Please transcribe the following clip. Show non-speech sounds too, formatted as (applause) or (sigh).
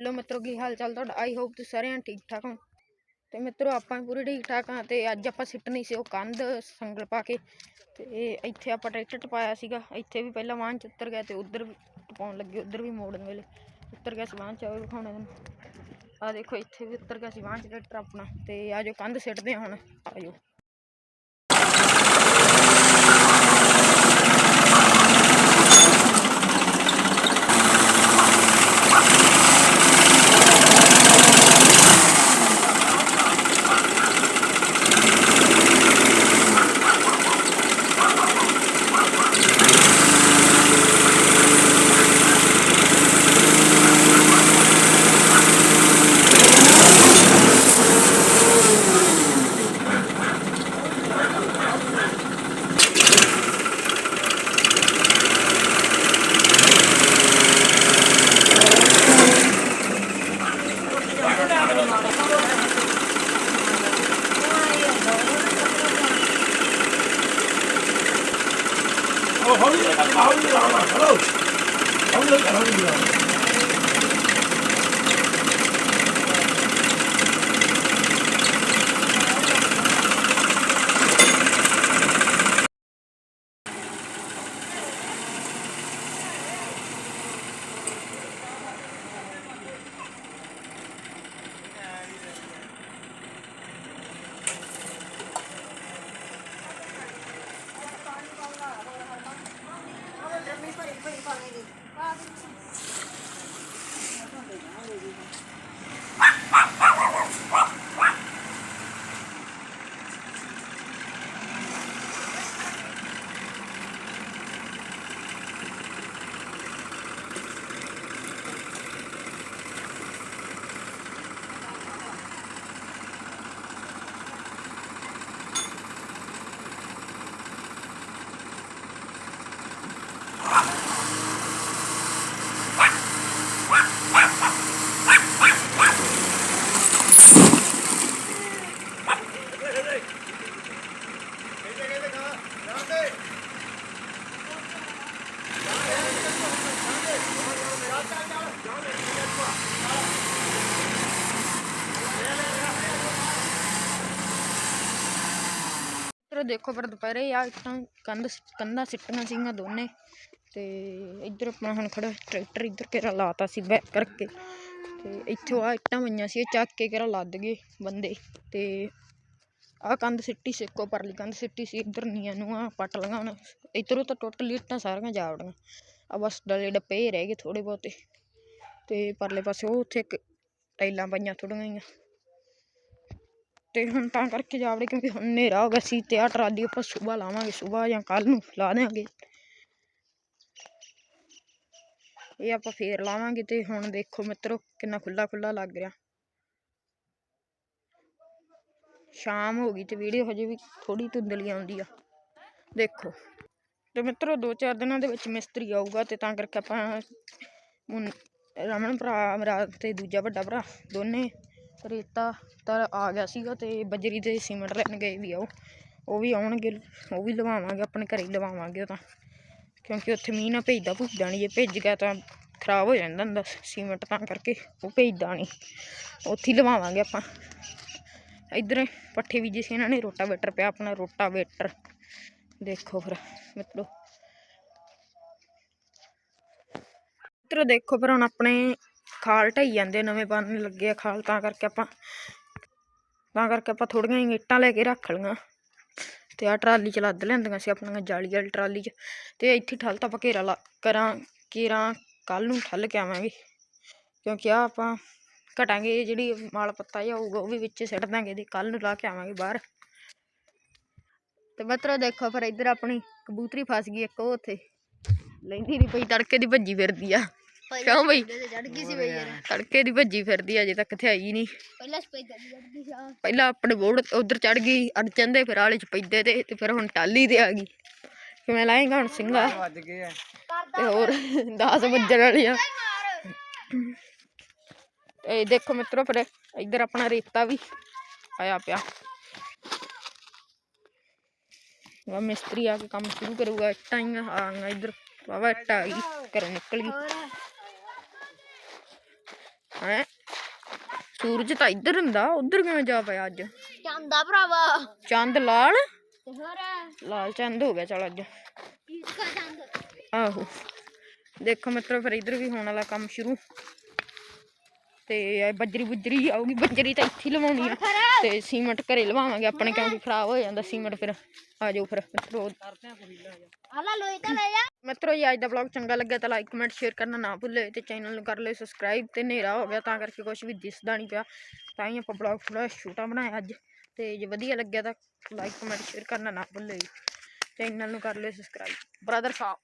ਲੋ ਮਿੱਤਰੋ, ਕੀ ਹਾਲ ਚਾਲ ਤੁਹਾਡਾ? ਆਈ ਹੋਪ ਤੁਸੀਂ ਸਾਰਿਆਂ ਠੀਕ ਠਾਕ ਹੋ। ਤੇ ਮਿੱਤਰੋ, ਆਪਾਂ ਵੀ ਪੂਰੇ ਠੀਕ ਠਾਕ ਹਾਂ ਤੇ ਅੱਜ ਆਪਾਂ ਸਿੱਟਣੀ ਸੀ ਉਹ ਕੰਧ ਸੰਗਲ ਪਾ ਕੇ। ਤੇ ਇੱਥੇ ਆਪਾਂ ਟਰੈਕਟਰ ਟਪਾਇਆ ਸੀਗਾ। ਇੱਥੇ ਵੀ ਪਹਿਲਾਂ ਵਾਹਨ ਚ ਉੱਤਰ ਗਿਆ ਤੇ ਉੱਧਰ ਵੀ ਟਪਾਉਣ ਲੱਗੇ, ਉੱਧਰ ਵੀ ਮੋੜਨ ਵੇਲੇ। ਉੱਤਰ ਗਿਆ ਸੀ ਵਾਹਨ ਚ, ਉਹ ਵੀ ਵਿਖਾਉਣਾ ਤੁਹਾਨੂੰ। ਆ ਦੇਖੋ, ਇੱਥੇ ਵੀ ਉੱਤਰ ਗਿਆ ਸੀ ਵਾਹਨ ਚ ਟਰੈਕਟਰ ਆਪਣਾ। ਤੇ ਆ ਜੋ ਕੰਧ ਸਿੱਟਦੇ ਹਾਂ ਹੁਣ। ਆਜੋ 好一点的好一点的好。了好了好了 ਇੱਧਰ ਦੇਖੋ, ਪਰ ਦੁਪਹਿਰੇ ਆ ਇੱਟਾਂ, ਕੰਧ ਕੰਧਾਂ ਸਿੱਟੀਆਂ ਸੀਗੀਆਂ ਦੋਨੇ। ਤੇ ਇੱਧਰ ਆਪਣਾ ਹੁਣ ਖੜਾ ਟਰੈਕਟਰ ਇੱਧਰ ਕਿਹੜਾ ਲਾਤਾ ਸੀ ਬੈਕ ਕਰਕੇ। ਤੇ ਇੱਥੋਂ ਆ ਇੱਟਾਂ ਪਈਆਂ ਸੀ, ਇਹ ਚੱਕ ਕੇ ਕਿਹੜਾ ਲੱਦ ਗਏ ਬੰਦੇ। ਤੇ ਆ ਕੰਧ ਸਿੱਟੀ ਸੀ, ਇੱਕੋ ਪਰਲੀ ਕੰਧ ਸਿੱਟੀ ਸੀ, ਇੱਧਰ ਨੀਆਂ ਨੂੰ ਆ ਪੱਟ ਲਗਾ ਹੁਣ। ਇੱਧਰੋਂ ਤਾਂ ਟੋਟਲੀ ਇੱਟਾਂ ਸਾਰੀਆਂ ਜਾ ਵੜੀਆਂ ਆ ਬਸ ਡਲੇ ਡੱਪੇ ਹੀ ਰਹਿ ਗਏ ਥੋੜੇ ਬਹੁਤੇ। ਤੇ ਪਰਲੇ ਪਾਸੇ ਉਹ ਉੱਥੇ ਇੱਕ ਟਾਈਲਾਂ ਪਈਆਂ ਥੋੜੀਆਂ ਜਿਹੀਆਂ। ਤੇ ਹੁਣ ਤਾਂ ਕਰਕੇ ਜਾਵੜੇ ਕਿਉਂਕਿ ਹੁਣ ਹਨੇਰਾ ਹੋ ਗਿਆ ਸੀ ਤੇ ਆ ਟਰਾਲੀ ਆਪਾਂ ਸਵੇਰ ਲਾਵਾਂਗੇ, ਸਵੇਰ ਜਾਂ ਕੱਲ ਨੂੰ ਲਾ ਦੇਵਾਂਗੇ ਇਹ ਆਪਾਂ ਫੇਰ ਲਾਵਾਂਗੇ ਤੇ ਹੁਣ ਦੇਖੋ ਮਿੱਤਰੋ ਕਿੰਨਾ ਖੁੱਲਾ ਖੁੱਲਾ ਲੱਗ ਰਿਹਾ। ਸ਼ਾਮ ਹੋ ਗਈ ਤੇ ਵੀਡੀਓ ਹਜੇ ਵੀ ਥੋੜੀ ਧੁੰਦਲੀ ਆਉਂਦੀ ਆ। ਦੇਖੋ ਤੇ ਮਿੱਤਰੋ ਦੋ ਚਾਰ ਦਿਨਾਂ ਦੇ ਵਿੱਚ ਮਿਸਤਰੀ ਆਊਗਾ ਤੇ ਤਾਂ ਕਰਕੇ ਆਪਾਂ ਮੁੰ- ਰਮਨ ਭਰਾ, ਮੇਰਾ ਤੇ ਦੂਜਾ ਵੱਡਾ ਭਰਾ ਦੋਨੇ ਰੇਤਾ ਤਾਂ ਆ ਗਿਆ ਸੀਗਾ ਤੇ ਬਜਰੀ ਤੇ ਸੀਮੈਂਟ ਲੈਣ ਗਏ ਵੀ ਆ ਉਹ। ਉਹ ਵੀ ਆਉਣਗੇ, ਉਹ ਵੀ ਲਵਾਵਾਂਗੇ, ਆਪਣੇ ਘਰੇ ਹੀ ਲਵਾਵਾਂਗੇ ਉਹ ਤਾਂ। ਕਿਉਂਕਿ ਉੱਥੇ ਮੀਂਹ ਨਾ ਭੇਜਦਾ, ਭੁੱਜਦਾ ਨਹੀਂ ਜੇ ਭਿੱਜ ਗਿਆ ਤਾਂ ਖਰਾਬ ਹੋ ਜਾਂਦਾ ਹੁੰਦਾ ਸੀਮੈਂਟ ਤਾਂ ਕਰਕੇ, ਉਹ ਭੇਜਦਾ ਨਹੀਂ ਉੱਥੇ ਹੀ ਲਵਾਵਾਂਗੇ ਆਪਾਂ। ਇੱਧਰ ਪੱਠੇ ਬੀਜੇ ਸੀ ਇਹਨਾਂ ਨੇ ਰੋਟਾ ਵੇਟਰ ਪਿਆ ਆਪਣਾ ਰੋਟਾ ਵੇਟਰ ਦੇਖੋ ਫਿਰ, ਮਿੱਤਰੋ। ਮਿੱਤਰੋ, ਦੇਖੋ ਫਿਰ ਹੁਣ ਆਪਣੇ ਖਾਲ ਢਾਈ ਜਾਂਦੇ ਨਵੇਂ ਬਣਨ ਲੱਗੇ ਆ ਖਾਲ, ਤਾਂ ਕਰਕੇ ਆਪਾਂ, ਤਾਂ ਕਰਕੇ ਆਪਾਂ ਥੋੜੀਆਂ ਜਿਹੀਆਂ ਇੱਟਾਂ ਲੈ ਕੇ ਰੱਖ ਲਈਆਂ। ਤੇ ਆ ਟਰਾਲੀ ਚ ਲੱਦ ਲੈਂਦੀਆਂ ਸੀ ਆਪਣੀਆਂ ਜਾਲੀ ਵਾਲੀ ਟਰਾਲੀ ਚ। ਤੇ ਇੱਥੇ ਠੱਲ ਤਾਂ ਆਪਾਂ ਘੇਰਾ ਲਾ, ਕਰਾਂ ਕੇਰਾਂ ਕੱਲ ਨੂੰ ਠੱਲ ਕੇ ਆਵਾਂਗੇ। ਕਿਉਂਕਿ ਆ ਆਪਾਂ ਘਟਾਂਗੇ ਜਿਹੜੀ ਮਾਲ ਪੱਤਾ ਜਿਹਾ ਹੋਊਗਾ, ਉਹ ਵੀ ਵਿੱਚ ਸਿੱਟ ਦਾਂਗੇ ਤੇ ਕੱਲ ਨੂੰ ਲਾ ਕੇ ਆਵਾਂਗੇ ਬਾਹਰ। ਤੇ ਮਿੱਤਰੋ ਦੇਖੋ ਫਿਰ ਇੱਧਰ ਆਪਣੀ ਕਬੂਤਰੀ ਫਸ ਗਈ ਇੱਕ, ਉਹ ਉੱਥੇ ਲੈਂਦੀ ਨਹੀਂ ਪਈ, ਤੜਕੇ ਦੀ ਭੱਜੀ ਫਿਰਦੀ ਆ। ਕਿਉਂ ਬਈ? ਚੜ ਗਈ ਸੀ ਬਈ ਯਾਰ। ਤੜਕੇ ਦੀ ਭੱਜੀ ਫਿਰਦੀ ਆ ਅਜੇ ਤੱਕ ਕਿੱਥੇ ਆਈ ਨਹੀਂ ਪਹਿਲਾਂ ਸਪੈਦਾ ਦੀ ਚੜ ਗਈ ਸੀ ਆਹ। ਪਹਿਲਾਂ ਆਪਣੇ ਬੋੜ ਉਧਰ ਚੜ ਗਈ ਅੜਚਨ ਦੇ ਫਿਰ ਆਲੇ ਚ ਪੈਦੇ ਤੇ ਤੇ ਫਿਰ ਹੁਣ ਟਾਲੀ ਤੇ ਆ ਗਈ। ਕਿਵੇਂ ਲਾਏਗਾ ਹੁਣ ਸਿੰਘਾ ਵੱਜ ਗਏ ਆ। ਤੇ ਹੋਰ 10 (laughs) ਵੱਜਣ ਵਾਲੀ ਆ ਤੇ ਦੇਖੋ ਮਿੱਤਰੋ ਫਿਰ ਇੱਧਰ ਆਪਣਾ ਰੇਤਾ ਵੀ ਆਇਆ ਪਿਆ। ਵਾ ਮਿਸਤਰੀ ਆ ਕੇ ਕੰਮ ਸ਼ੁਰੂ ਕਰੂਗਾ ਇੱਟਾਂ ਹੀ ਆ ਗਈਆਂ ਇੱਧਰ। ਵਾਵਾ ਇੱਟਾਂ ਆ ਗਈ ਘਰੋਂ ਨਿਕਲ ਗਈ। ਹੈ? ਸੂਰਜ ਤਾਂ ਇੱਧਰ ਹੁੰਦਾ ਉਧਰ ਕਿਵੇਂ ਜਾ ਪਿਆ ਅੱਜ? ਚਾਂਦਾ ਭਰਾਵਾ। ਚੰਦ ਲਾਲ? ਹੋਰ? ਲਾਲ ਚੰਦ ਹੋ ਗਿਆ ਚਲ ਅੱਜ। ਇਸਕਾ ਚੰਦ। ਆਹੋ। ਦੇਖੋ ਮਿੱਤਰੋ ਫਿਰ ਇਧਰ ਵੀ ਹੋਣ ਵਾਲਾ ਕੰਮ ਸ਼ੁਰੂ। ਤੇ ਇਹ ਬੱਜਰੀ ਬੁਜਰੀ ਆਊਗੀ ਬੱਜਰੀ ਤਾਂ ਇੱਥੇ ਲਵਾਉਣੀ ਆ। ਤੇ ਸੀਮੈਂਟ ਘਰੇ ਲਵਾਵਾਂਗੇ ਆਪਣੇ ਕਿਉਂਕਿ ਖਰਾਬ ਹੋ ਜਾਂਦਾ ਸੀਮੈਂਟ ਫਿਰ। ਆ ਜਾਓ ਫਿਰ ਮਿੱਤਰੋ। ਆਲਾ ਲੋਈ ਤਾਂ ਲੈ ਜਾ। ਮਿੱਤਰੋ ਜੀ, ਅੱਜ ਦਾ ਵਲੌਗ ਚੰਗਾ ਲੱਗਿਆ ਤਾਂ ਲਾਈਕ ਕਮੈਂਟ ਸ਼ੇਅਰ ਕਰਨਾ ਨਾ ਭੁੱਲੇ ਤੇ ਚੈਨਲ ਨੂੰ ਕਰ ਲਿਓ ਸਬਸਕ੍ਰਾਈਬ ਤੇ ਹਨੇਰਾ ਹੋ ਗਿਆ ਤਾਂ ਕਰਕੇ ਕੁਝ ਵੀ ਦਿਸਦਾ ਨਹੀਂ ਪਿਆ। ਤਾਂ ਹੀ ਆਪਾਂ ਵਲੌਗ ਥੋੜਾ ਛੋਟਾ ਬਣਾਇਆ ਅੱਜ ਤੇ ਜੇ ਵਧੀਆ ਲੱਗਿਆ ਤਾਂ ਲਾਈਕ ਕਮੈਂਟ ਸ਼ੇਅਰ ਕਰਨਾ ਨਾ ਭੁੱਲੇ ਚੈਨਲ ਨੂੰ ਕਰ ਲਿਓ ਸਬਸਕ੍ਰਾਈਬ ਬ੍ਰਦਰ ਸਾਹਿਬ।